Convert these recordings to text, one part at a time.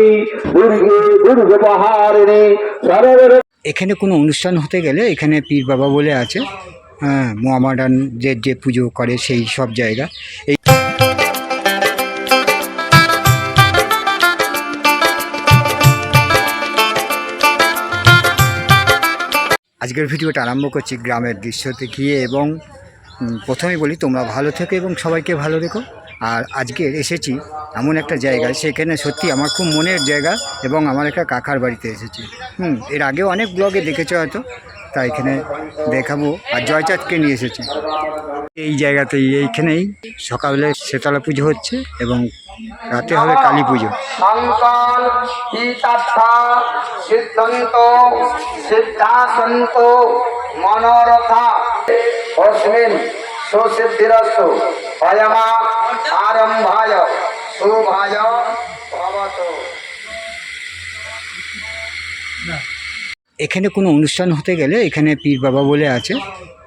দুর্গে এখানে কোনো অনুষ্ঠান হতে গেলে এখানে পীর বাবা বলে আছে হ্যাঁ মোহামেডানদের যে পুজো করে সেই সব জায়গা। এই আজকের ভিডিওটা আরম্ভ করছি গ্রামের দৃশ্য দেখিয়ে এবং উম, প্রথমেই বলি তোমরা ভালো থেকো এবং সবাইকে ভালো রেখো। আর আজকে এসেছি এমন একটা জায়গায়, সেখানে সত্যি আমার খুব মনের জায়গা এবং আমার একটা কাকার বাড়িতে এসেছি। হুম, এর আগেও অনেক ব্লগে দেখেছ হয়তো তাই এখানে দেখাবো। আর জয়চাঁদকে নিয়ে এসেছি। এই জায়গাতেই, এইখানেই সকালে শেতলা পুজো হচ্ছে এবং রাতে হবে কালী পুজো। সীতার্থা মনোরথা। এখানে কোনো অনুষ্ঠান হতে গেলে এখানে পীর বাবা বলে আছে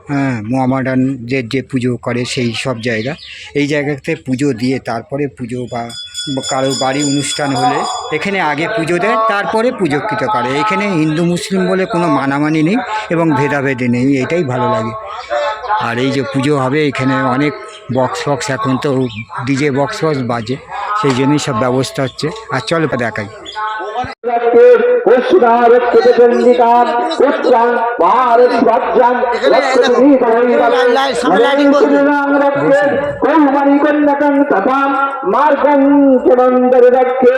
হ্যাঁ মোহামেডানদের যে যে পুজো করে সেই সব জায়গা। এই জায়গাতে পুজো দিয়ে তারপরে পুজো বা কারও বাড়ি অনুষ্ঠান হলে এখানে আগে পুজো দেয়, তারপরে পুজোকৃত করে। এখানে হিন্দু, মুসলিম বলে কোনো মানামানি নেই এবং ভেদাভেদে নেই, এটাই ভালো লাগে। আর এই যে পুজো হবে, এখানে অনেক বক্স ফক্স এখন তো ডিজে বক্স ফক্স বাজে, সেই জন্যই সব ব্যবস্থা হচ্ছে। আর চলো দেখাই। পুষ্পারক্ষিতচন্ডিকাম পুত্রাং ভারদ্বাজ্যাং কৌমানি কন্যকং তথা মার্গং চ মন্দর রক্ষে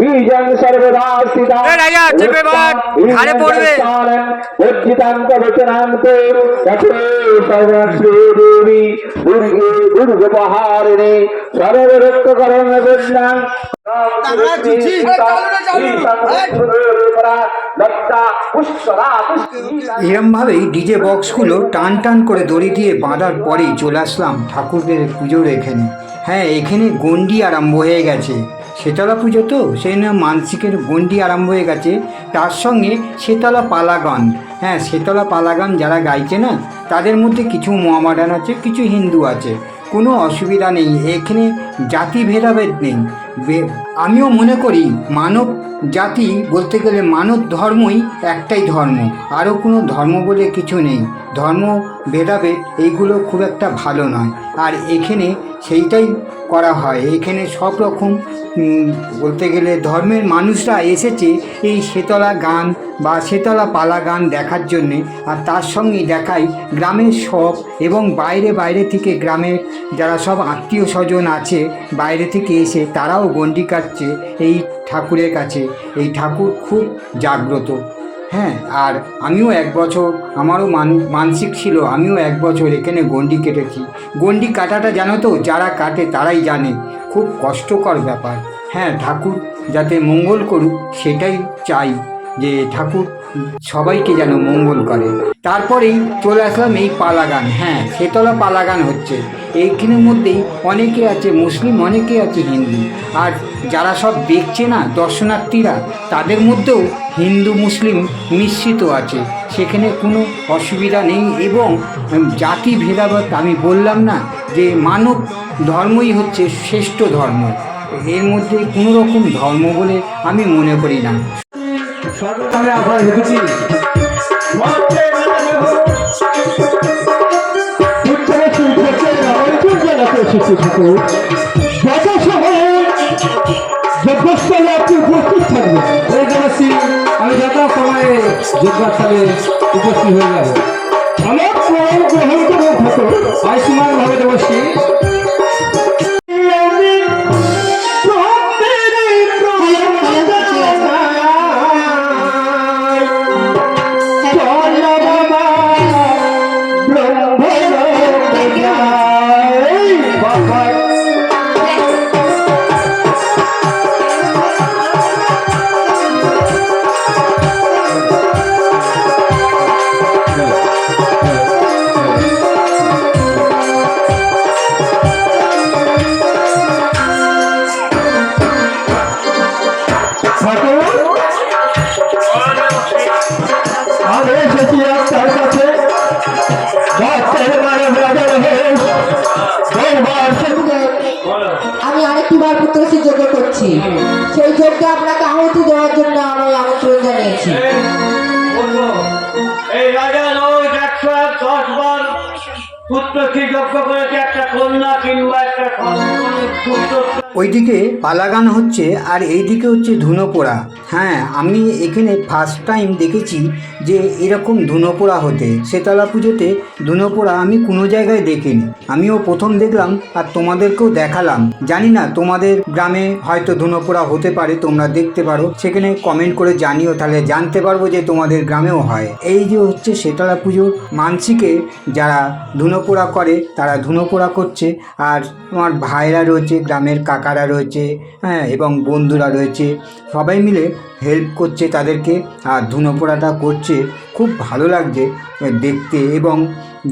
বীজং সর্বদা স্থিতা এ রাজা, চেপে বল, ঘাড়ে পড়বে। উজ্জিতান্ত বচনান্ত তথে সর্বশ্রী দেবী দুর্গে দুর্গপহারিণী সর্বরক্ষকরণ বন্যাং। এরমভাবেই ডিজে বক্সগুলো টান টান করে দড়ি দিয়ে বাঁধার পরেই চলে আসলাম ঠাকুরদের পুজোর এখানে। হ্যাঁ এখানে গন্ডি আরম্ভ হয়ে গেছে। শীতলা পুজো তো, সেই জন্য মানসিকের গন্ডি আরম্ভ হয়ে গেছে। তার সঙ্গে শীতলা পালা গান হ্যাঁ শীতলা পালা গান যারা গাইছে না, তাদের মধ্যে কিছু মোহামেডান আছে, কিছু হিন্দু আছে। কোনো অসুবিধা নেই, এখানে জাতি ভেদাভেদ নেই আমিও মনে করি মানব জাতি বলতে গেলে মানব ধর্মই একটাই ধর্ম। আরও কোনো ধর্ম বলে কিছু নেই। ধর্ম, ভেদাভেদ এইগুলো খুব একটা ভালো নয়। আর এখানে সেইটাই করা হয়। এখানে সব রকম বলতে গেলে ধর্মের মানুষরা এসেছে এই শীতলা গান বা শেতলা পালা গান দেখার জন্যে। আর তার সঙ্গেই দেখাই গ্রামের সব এবং বাইরে বাইরে থেকে গ্রামের যারা সব আত্মীয় স্বজন আছে, বাইরে থেকে এসে তারাও গণ্ডি কাটছে এই ঠাকুরের কাছে। এই ঠাকুর খুব জাগ্রত। হ্যাঁ আর আমিও এক বছর, আমারও মান, মানসিক ছিল, আমিও এক বছর এখানে গন্ডি কেটেছি। গন্ডি কাটাটা জানো তো, যারা কাটে তারাই জানে। খুব কষ্টকর ব্যাপার। হ্যাঁ ঠাকুর যাতে মঙ্গল করুক, সেটাই চাই। যে ঠাকুর সবাইকে যেন মঙ্গল করে। তারপরেই চলে আসলাম এই পালাগান। হ্যাঁ সেতলা পালাগান হচ্ছে। এইখানের মধ্যেই অনেকে আছে মুসলিম, অনেকে আছে হিন্দু। আর যারা সব দেখছে না, দর্শনার্থীরা, তাদের মধ্যেও হিন্দু, মুসলিম মিশ্রিত আছে। সেখানে কোনো অসুবিধা নেই এবং জাতি ভেদাভেদ আমি বললাম না যে মানব ধর্মই হচ্ছে শ্রেষ্ঠ ধর্ম। এর মধ্যে কোনো রকম ধর্ম বলে আমি মনে করি না। সর্বকালে আমরা হেঁটেছি যত সময়ে যজ্ঞস্থলে উপস্থিত থাকবেন। এই জানাচ্ছি আমি যত সময়ে যোগ্যস্থলে উপস্থিত হয়ে আমার প্রণাম গ্রহণ করে থাকো আয়ুষ্মান ভাবে দেবশ্রী যাই বাবা ঠাকুর পুত্রশ্রী যোগ্য করছি। সেই যজ্ঞে আপনাকে আহতি দেওয়ার জন্য আমি আমন্ত্রণ জানিয়েছি। এই রাজা নয় একশো দশ বার ওইদিকে পালাগান হচ্ছে আর এইদিকে হচ্ছে ধুনো পোড়া হ্যাঁ আমি এখানে ফার্স্ট টাইম দেখেছি যে এরকম ধুনো পোড়া হতে। সেতলা পুজোতে ধুনো পোড়া আমি কোনো জায়গায় দেখিনি। আমিও প্রথম দেখলাম আর তোমাদেরকেও দেখালাম। জানি না তোমাদের গ্রামে হয়তো ধুনো পোড়া হতে পারে, তোমরা দেখতে পারো। সেখানে কমেন্ট করে জানিও, তাহলে জানতে পারব যে তোমাদের গ্রামেও হয়। এই যে হচ্ছে সেতলা পুজো মানসিকে যারা ধুনো পোড়া করে, তারা ধুনো পোড়া করছে। আর আমার ভাইরা রয়েছে, গ্রামের কাকারা রয়েছে হ্যাঁ এবং বন্ধুরা রয়েছে। সবাই মিলে হেল্প করছে তাদেরকে, আর ধুনো পোড়াটা করছে। খুব ভালো লাগছে দেখতে এবং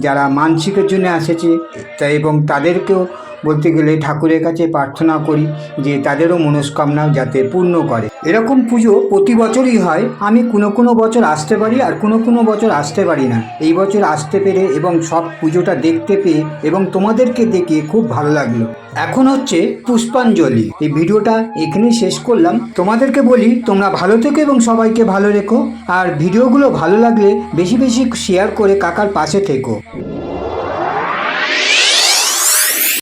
যারা মানসিকের জন্য এসেছে, তা এবং তাদেরকেও বলতে গেলে ঠাকুরের কাছে প্রার্থনা করি যে তাদেরও মনস্কামনা যাতে পূর্ণ করে। এরকম পুজো প্রতি বছরই হয়। আমি কোনো কোনো বছর আসতে পারি আর কোনো কোনো বছর আসতে পারি না। এই বছর আসতে পেরে এবং সব পুজোটা দেখতে পেয়ে এবং তোমাদেরকে দেখে খুব ভালো লাগল। এখন হচ্ছে পুষ্পাঞ্জলি। এই ভিডিওটা এখানেই শেষ করলাম। তোমাদেরকে বলি, তোমরা ভালো থেকো এবং সবাইকে ভালো রেখো। আর ভিডিওগুলো ভালো লাগলে বেশি বেশি শেয়ার করে কাকার পাশে থেকো।